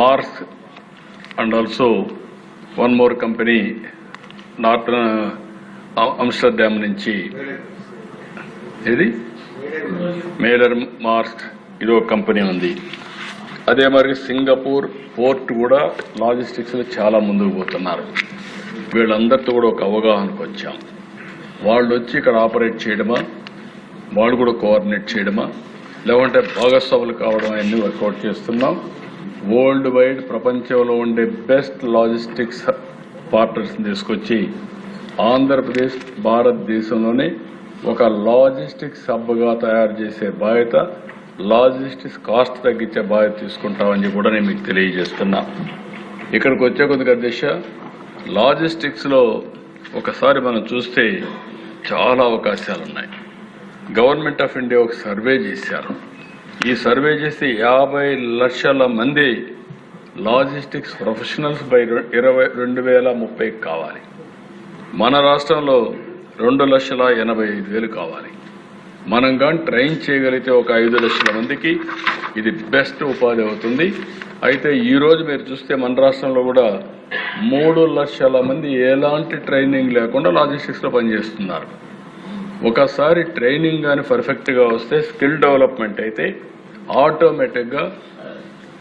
Mars and also one more company north uh, నుంచి. ఇది మేలర్ mark ఇదో కంపెనీ ఉంది. అదే మరి సింగపూర్ పోర్ట్ కూడా లాజిస్టిక్స్లో చాలా ముందుకు పోతున్నారు. వీళ్ళందరితో కూడా ఒక అవగాహనకు వచ్చాం. వాళ్ళు వచ్చి ఇక్కడ ఆపరేట్ చేయడమా? వాళ్ళు కూడా కోఆర్డినేట్ చేయడమా? లేకుంటే భాగస్వాములు కావడం అన్ని వర్కౌట్ చేస్తున్నాం. వరల్డ్ వైడ్ ప్రపంచంలో ఉండే బెస్ట్ లాజిస్టిక్స్ పార్ట్నర్స్ తీసుకొచ్చి ఆంధ్రప్రదేశ్ భారతదేశంలోనే ఒక లాజిస్టిక్స్ హబ్గా తయారు చేసే బాధ్యత లాజిస్టిక్స్ కాస్ట్ తగ్గించే బాధ్యత తీసుకుంటామని కూడా నేను మీకు తెలియజేస్తున్నా. ఇక్కడికి వచ్చే కొద్దిగా దిశ లాజిస్టిక్స్లో ఒకసారి మనం చూస్తే చాలా అవకాశాలు ఉన్నాయి గవర్నమెంట్ ఆఫ్ ఇండియా ఒక సర్వే చేశారు. ఈ సర్వే చేసి యాభై లక్షల మంది లాజిస్టిక్స్ ప్రొఫెషనల్స్ బై ఇరవై రెండు వేల ముప్పై కావాలి. మన రాష్ట్రంలో రెండు లక్షల ఎనభై ఐదు వేలు కావాలి. మనం కానీ ట్రైన్ చేయగలిగితే ఒక ఐదు లక్షల మందికి ఇది బెస్ట్ ఉపాధి అవుతుంది. అయితే ఈరోజు మీరు చూస్తే మన రాష్ట్రంలో కూడా మూడు లక్షల మంది ఎలాంటి ట్రైనింగ్ లేకుండా లాజిస్టిక్స్లో పనిచేస్తున్నారు. ఒకసారి ట్రైనింగ్ కానీ పర్ఫెక్ట్గా వస్తే స్కిల్ డెవలప్మెంట్ అయితే ఆటోమేటిక్గా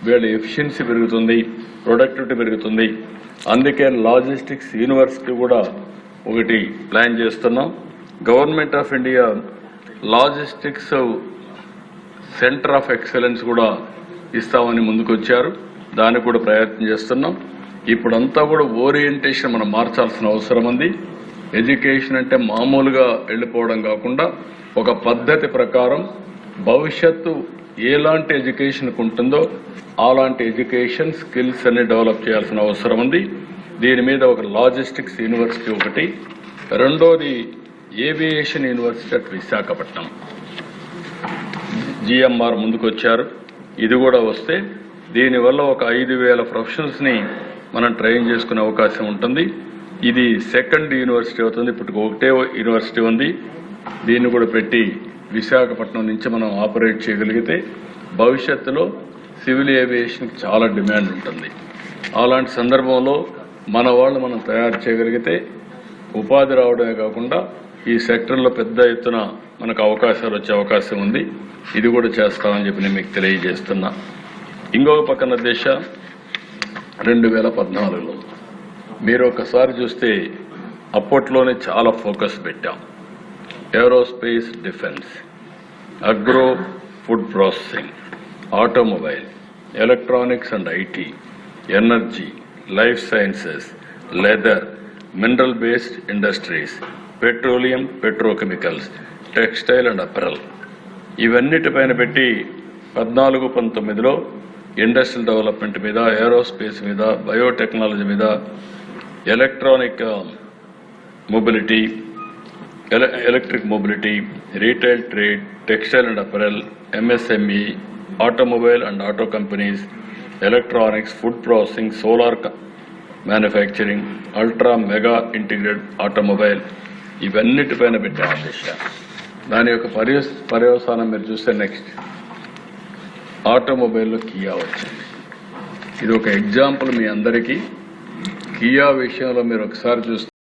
వీళ్ళ ఎఫిషియన్సీ పెరుగుతుంది ప్రొడక్టివిటీ పెరుగుతుంది. అందుకే లాజిస్టిక్స్ యూనివర్సిటీ కూడా ఒకటి ప్లాన్ చేస్తున్నాం. Government of India logistics centre of excellence కూడా ఇస్తామని ముందుకొచ్చారు. దానికి కూడా ప్రయత్నం చేస్తున్నాం. ఇప్పుడంతా కూడా ఓరియంటేషన్ మనం మార్చాల్సిన అవసరం ఉంది. ఎడ్యుకేషన్ అంటే మామూలుగా వెళ్ళిపోవడం కాకుండా ఒక పద్ధతి ప్రకారం భవిష్యత్తు ఎలాంటి ఎడ్యుకేషన్కి ఉంటుందో అలాంటి ఎడ్యుకేషన్ స్కిల్స్ అన్ని డెవలప్ చేయాల్సిన అవసరం ఉంది. దీని మీద ఒక లాజిస్టిక్స్ యూనివర్సిటీ ఒకటి రెండోది aviation university at Visakhapatnam. GMR ముందుకొచ్చారు. ఇది కూడా వస్తే దీనివల్ల ఒక ఐదు వేల ప్రొఫెషనల్స్ని మనం ట్రైన్ చేసుకునే అవకాశం ఉంటుంది. ఇది సెకండ్ యూనివర్సిటీ అవుతుంది. ఇప్పుడు ఒకటే యూనివర్సిటీ ఉంది. దీన్ని కూడా పెట్టి విశాఖపట్నం నుంచి మనం ఆపరేట్ చేయగలిగితే భవిష్యత్తులో సివిల్ ఏవియేషన్కి చాలా డిమాండ్ ఉంటుంది. అలాంటి సందర్భంలో మన వాళ్ళు మనం తయారు చేయగలిగితే ఉపాధి రావడమే కాకుండా ఈ సెక్టర్లో పెద్ద ఎత్తున మనకు అవకాశాలు వచ్చే అవకాశం ఉంది. ఇది కూడా చేస్తామని చెప్పి నేను మీకు తెలియజేస్తున్నా. ఇంకొక పక్కన దేశ రెండు వేల పద్నాలుగులో. మీరు ఒకసారి చూస్తే అప్పట్లోనే చాలా ఫోకస్ పెట్టాం. Aerospace defence agro food processing automobile electronics and IT energy life sciences leather mineral based industries petroleum petrochemicals textile and apparel ఇవన్నిటిపైన పెట్టి పద్నాలుగు పంతొమ్మిదిలో ఇండస్ట్రియల్ డెవలప్మెంట్ మీద ఏరోస్పేస్ మీద బయోటెక్నాలజీ మీద ఎలక్ట్రానిక్ మొబిలిటీ ఎల- electric mobility retail trade textile and apparel MSME automobile and auto companies electronics food processing solar manufacturing ultra mega integrated automobile. ఇవన్నిటిపైన పెట్టాం ఆ దాని యొక్క పర్య పర్యవసానం మీరు చూస్తే నెక్స్ట్. ఆటోమొబైల్లో కియా వచ్చింది. ఇది ఒక ఎగ్జాంపుల్ మీ అందరికీ. కియా విషయంలో మీరు ఒకసారి చూస్తే